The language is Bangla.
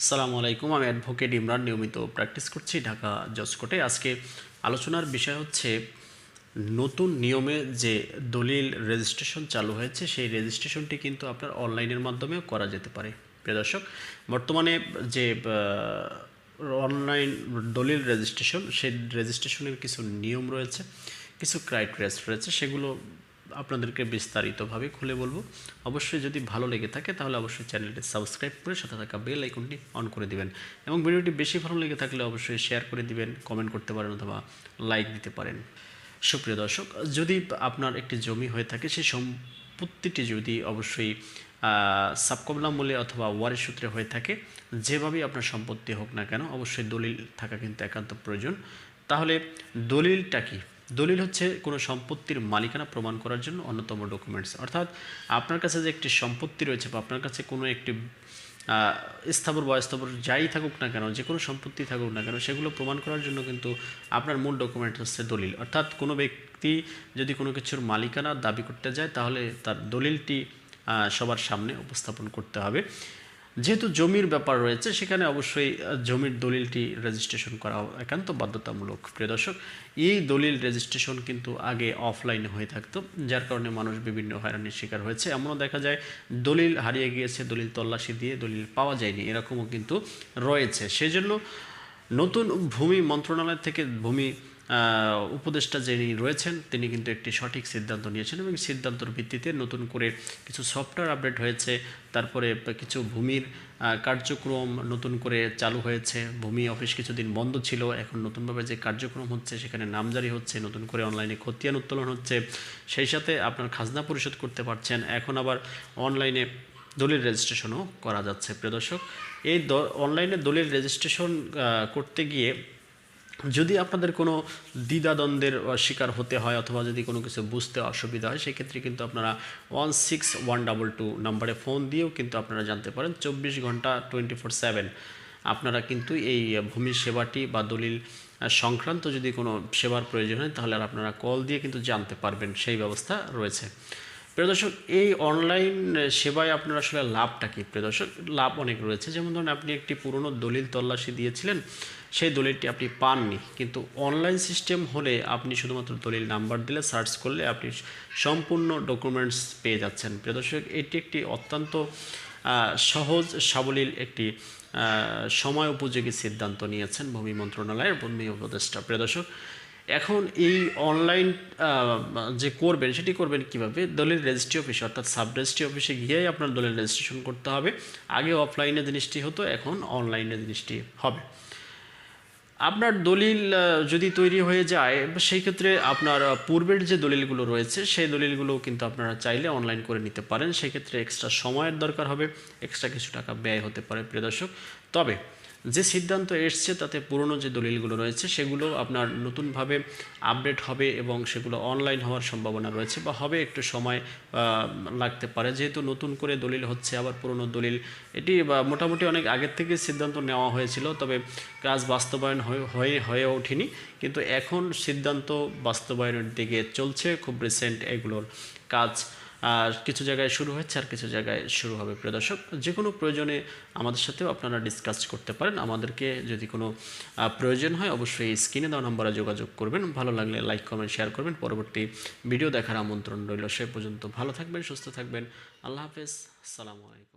আসসালামু আলাইকুম, আমি অ্যাডভোকেট ইমরান নিয়মিত প্র্যাকটিস করছি ঢাকা জজকোর্টে আজকে আলোচনার বিষয় হচ্ছে নতুন নিয়মে যে দলিল রেজিস্ট্রেশন চালু হয়েছে, সেই রেজিস্ট্রেশনটি কিন্তু আপনার অনলাইনের মাধ্যমেও করা যেতে পারে। প্রিয় দর্শক, বর্তমানে যে অনলাইন দলিল রেজিস্ট্রেশন, সেই রেজিস্ট্রেশনের কিছু নিয়ম রয়েছে, কিছু ক্রাইটেরিয়াস রয়েছে, সেগুলো আপনাদেরকে বিস্তারিতভাবে খুলে বলব। অবশ্যই যদি ভালো লেগে থাকে, তাহলে অবশ্যই চ্যানেলটি সাবস্ক্রাইব করে সাথে থাকা বেল আইকনটি অন করে দিবেন এবং ভিডিওটি বেশি ভালো লেগে থাকলে অবশ্যই শেয়ার করে দিবেন, কমেন্ট করতে পারেন অথবা লাইক দিতে পারেন। সুপ্রিয় দর্শক, যদি আপনার একটি জমি হয়ে থাকে, সেই সম্পত্তিটি যদি অবশ্যই সাবকমলা মূল্যে অথবা ওয়ারের সূত্রে হয়ে থাকে, যেভাবেই আপনার সম্পত্তি হোক না কেন, অবশ্যই দলিল থাকা কিন্তু একান্ত প্রয়োজন। তাহলে দলিলটা কি? দলিল হচ্ছে কোনো সম্পত্তির মালিকানা প্রমাণ করার জন্য অন্যতম ডকুমেন্টস অর্থাৎ আপনার কাছে যে একটি সম্পত্তি রয়েছে বা আপনার কাছে কোনো একটি স্থাবর বা স্থাবর যাই থাকুক না কেন, যে কোনো সম্পত্তি থাকুক না কেন, সেগুলো প্রমাণ করার জন্য কিন্তু আপনার মূল ডকুমেন্ট হচ্ছে দলিল। অর্থাৎ কোনো ব্যক্তি যদি কোনো কিছুর মালিকানা দাবি করতে যায়, তাহলে তার দলিলটি সবার সামনে উপস্থাপন করতে হবে। যেহেতু জমির ব্যাপার রয়েছে, সেখানে অবশ্যই জমির দলিলটি রেজিস্ট্রেশন করা একান্ত বাধ্যতামূলক। প্রিয় দর্শক, এই দলিল রেজিস্ট্রেশন কিন্তু আগে অফলাইনে হয়ে থাকতো, যার কারণে মানুষ বিভিন্ন হয়রানির শিকার হয়েছে। এমনও দেখা যায়, দলিল হারিয়ে গিয়েছে, দলিল তল্লাশি দিয়ে দলিল পাওয়া যায়নি, এরকমও কিন্তু রয়েছে। সেজন্য নতুন ভূমি মন্ত্রণালয় থেকে ভূমি উপদেষ্টা যিনি রয়েছেন, তিনি কিন্তু একটি সঠিক সিদ্ধান্ত নিয়েছেন এবং সিদ্ধান্তর ভিত্তিতে নতুন করে কিছু সফটওয়্যার আপডেট হয়েছে, তারপরে কিছু ভূমির কার্যক্রম নতুন করে চালু হয়েছে, ভূমি অফিস কিছুদিন বন্ধ ছিল, এখন নতুনভাবে যে কার্যক্রম হচ্ছে সেখানে নামজারি হচ্ছে, নতুন করে অনলাইনে খতিয়ান উত্তোলন হচ্ছে, সেই সাথে আপনার খাজনা পরিশোধ করতে পারছেন, এখন আবার অনলাইনে দলিল রেজিস্ট্রেশনও করা যাচ্ছে, প্রিয় দর্শক। এই অনলাইনে দলিল রেজিস্ট্রেশন করতে গিয়ে যদি আপনাদের কোনো দ্বিধাদ্বন্দ্বের শিকার হতে হয় অথবা যদি কোনো কিছু বুঝতে অসুবিধা হয়, সেক্ষেত্রে কিন্তু আপনারা one six one double two নাম্বারে ফোন দিয়েও কিন্তু আপনারা জানতে পারেন। চব্বিশ ঘণ্টা টোয়েন্টি ফোর সেভেন। আপনারা কিন্তু এই ভূমি সেবাটি বা দলিল সংক্রান্ত যদি কোনো সেবার প্রয়োজন হয়, তাহলে আর আপনারা কল দিয়ে কিন্তু জানতে পারবেন। সেই ব্যবস্থা রয়েছে। প্রিয় দর্শক, এই অনলাইন সেবায় আপনার আসলে লাভটা কি? প্রিয় দর্শক, লাভ অনেক রয়েছে। যেমন ধরুন, আপনি একটি পুরনো দলিল তল্লাশি দিয়েছিলেন, সেই দলিলটি আপনি পাননি। কিন্তু অনলাইন সিস্টেম হলে আপনি শুধুমাত্র দলিল নাম্বার দিলে সার্চ করলে আপনি সম্পূর্ণ ডকুমেন্টস পেয়ে যাচ্ছেন। প্রিয় দর্শক, এটি একটি অত্যন্ত সহজ, সাবলীল একটি সময় উপযোগী সিদ্ধান্ত নিয়েছেন ভূমি মন্ত্রণালয়ের ভূমি উপদেষ্টা। প্রিয় দর্শক এখন এই অনলাইন যে করবেন, সেটি করবেন কীভাবে? দলিল রেজিস্ট্রি অফিসে অর্থাৎ সাব রেজিস্ট্রি অফিসে গিয়েই আপনার দলিল রেজিস্ট্রেশন করতে হবে। আগে অফলাইনে জিনিসটি হতো, এখন অনলাইনে জিনিসটি হবে। আপনার দলিল যদি তৈরি হয়ে যায়, সেই ক্ষেত্রে আপনার পূর্বের যে দলিলগুলো রয়েছে, সেই দলিলগুলো কিন্তু আপনারা চাইলে অনলাইন করে নিতে পারেন। সেক্ষেত্রে এক্সট্রা সময়ের দরকার হবে এক্সট্রা কিছু টাকা ব্যয় হতে পারে, প্রিয় দর্শক। তবে যে সিদ্ধান্ত এসছে তাতে পুরনো যে দলিলগুলো রয়েছে, সেগুলো আপনার নতুনভাবে আপডেট হবে এবং সেগুলো অনলাইন হওয়ার সম্ভাবনা রয়েছে বা হবে একটু সময় লাগতে পারে। যেহেতু নতুন করে দলিল হচ্ছে, আবার পুরনো দলিল, এটি মোটামুটি অনেক আগের থেকে সিদ্ধান্ত নেওয়া হয়েছিল, তবে কাজ বাস্তবায়ন হয়ে হয়ে ওঠেনি। কিন্তু এখন সিদ্ধান্ত বাস্তবায়নের দিকে চলছে, খুব রিসেন্ট এগুলোর কাজ। আর কিছু জায়গায় শুরু হয়েছে আর কিছু জায়গায় শুরু হবে, প্রিয় দর্শক। যে কোনো প্রয়োজনে আমাদের সাথেও আপনারা ডিসকাস করতে পারেন। আমাদেরকে যদি কোনো প্রয়োজন হয় অবশ্যই স্ক্রিনে দেওয়া নম্বরে যোগাযোগ করবেন। ভালো লাগলে লাইক কমেন্ট শেয়ার করবেন। পরবর্তী ভিডিও দেখার আমন্ত্রণ রইল। সে পর্যন্ত ভালো থাকবেন, সুস্থ থাকবেন। আল্লাহ হাফেজ। আসসালামু আলাইকুম।